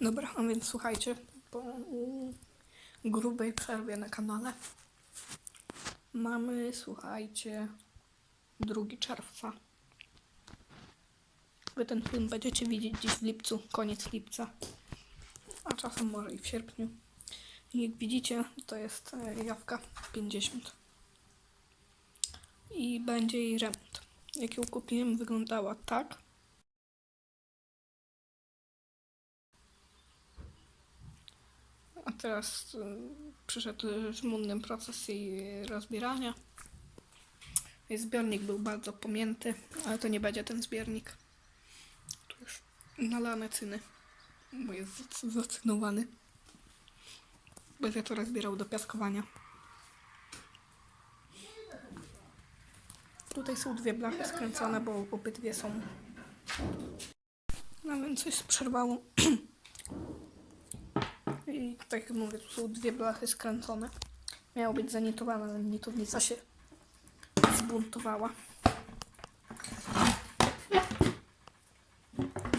Dobra, a więc słuchajcie, po grubej przerwie na kanale mamy, słuchajcie, 2 czerwca. Wy ten film będziecie widzieć gdzieś w lipcu, koniec lipca, a czasem może i w sierpniu. Jak widzicie, to jest e, jawka 50. I będzie jej remont. Jak ją kupiłem, wyglądała tak. A teraz y, przyszedł żmudny proces jej rozbierania. I Zbiornik był bardzo pomięty, ale to nie będzie ten zbiornik. Tu już nalane cyny, bo jest zac- zacynowany. Będzie to rozbierał do piaskowania. Tutaj są dwie blachy skręcone, bo obydwie są. No więc coś przerwało. I tak jak mówię, tu są dwie blachy skręcone. Miało być zanitowane, ale nitownica się zbuntowała.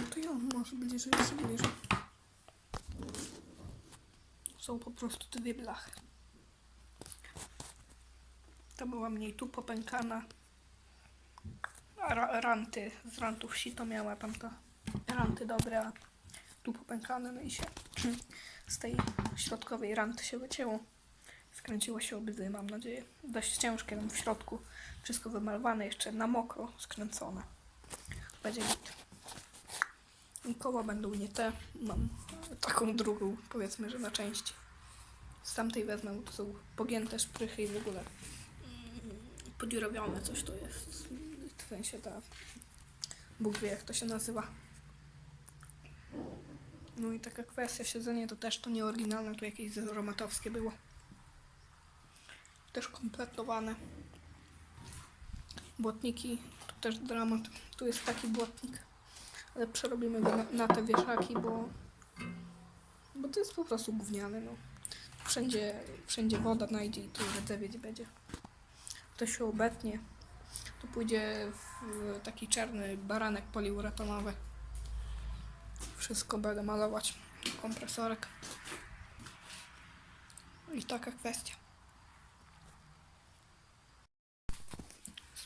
To ja może bliżej, jeszcze bliżej. Są po prostu dwie blachy. To była mniej tu popękana. Ra- ranty, z rantów sito miała tamta ranty dobre, tu popękane, no i się z tej środkowej ranty się wycięło. Skręciło się obydwie, mam nadzieję. Dość ciężkie tam w środku. Wszystko wymalowane, jeszcze na mokro skręcone. Będzie git. I koła będą nie te. Mam taką drugą, powiedzmy, że na części. Z tamtej wezmę, bo to są pogięte szprychy i w ogóle mm, podziurawione coś to jest. W sensie ta... Bóg wie, jak to się nazywa. No i taka kwestia siedzenie to też to nie oryginalne, to jakieś romatowskie było. Też kompletowane. Błotniki, to też dramat. Tu jest taki błotnik, ale przerobimy go na, na te wieszaki, bo, bo to jest po prostu gówniane, no. Wszędzie, wszędzie woda najdzie i tu rdzewieć będzie. To się obetnie. Tu pójdzie w taki czarny baranek poliuretonowy. Wszystko będę malować. Kompresorek. I taka kwestia.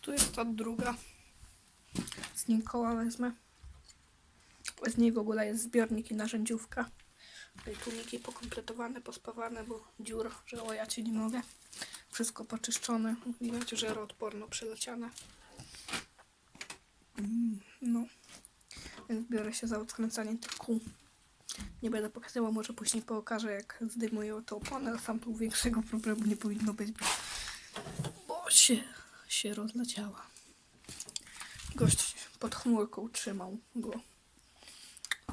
Tu jest ta druga. Z niej koła wezmę. Z niej w ogóle jest zbiornik i narzędziówka. Tłumiki pokompletowane, pospawane, bo dziur, że o ja cię nie mogę. Wszystko poczyszczone. Widać, że odporno przyleciane. Mm, No. Więc biorę się za odkręcanie tych kół. Nie będę pokazywał, może później pokażę jak zdejmuję to opony, ale sam tu większego problemu nie powinno być, bo, bo się, się rozleciała. Gość pod chmurką trzymał go.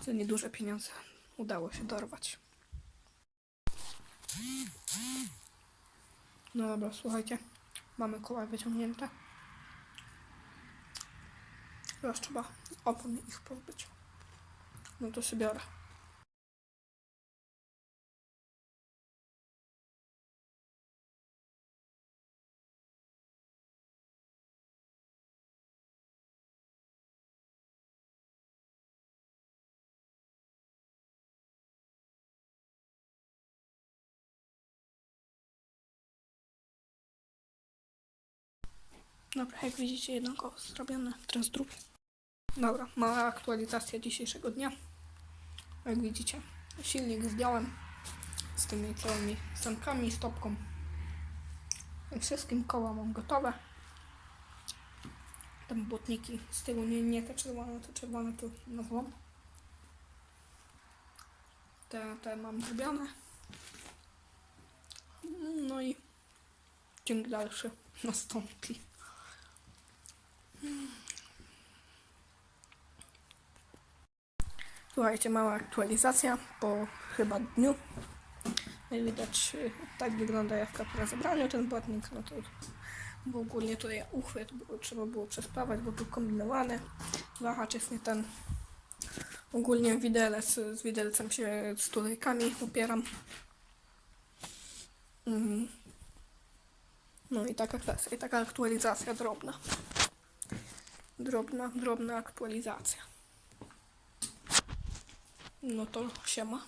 Za nieduże pieniądze udało się dorwać. No dobra, słuchajcie. Mamy koła wyciągnięte. Teraz trzeba opon ich pozbyć. No to się biorę. Dobra, jak widzicie, jedno koło zrobione, teraz drugie. Dobra, mała aktualizacja dzisiejszego dnia. Jak widzicie, silnik zdjąłem z tymi całymi sankami, stopką. Wszystkim koła mam gotowe. Tam błotniki z tyłu, nie, nie te czerwone, te czerwone tu na złom. Te, te mam zrobione. No i ciąg dalszy nastąpi. Słuchajcie, mała aktualizacja po chyba dniu. Jak widać, y, tak wygląda jawka po rozebraniu ten błotnik. No to bo ogólnie tutaj uchwyt było, trzeba było przespawać, bo był kombinowany. Wahacz jest nie ten. Ogólnie widelec, z widelcem się z tulejkami upieram. Mhm. No i taka kwestia, i taka aktualizacja drobna. Drobna, drobna aktualizacja. No to siema.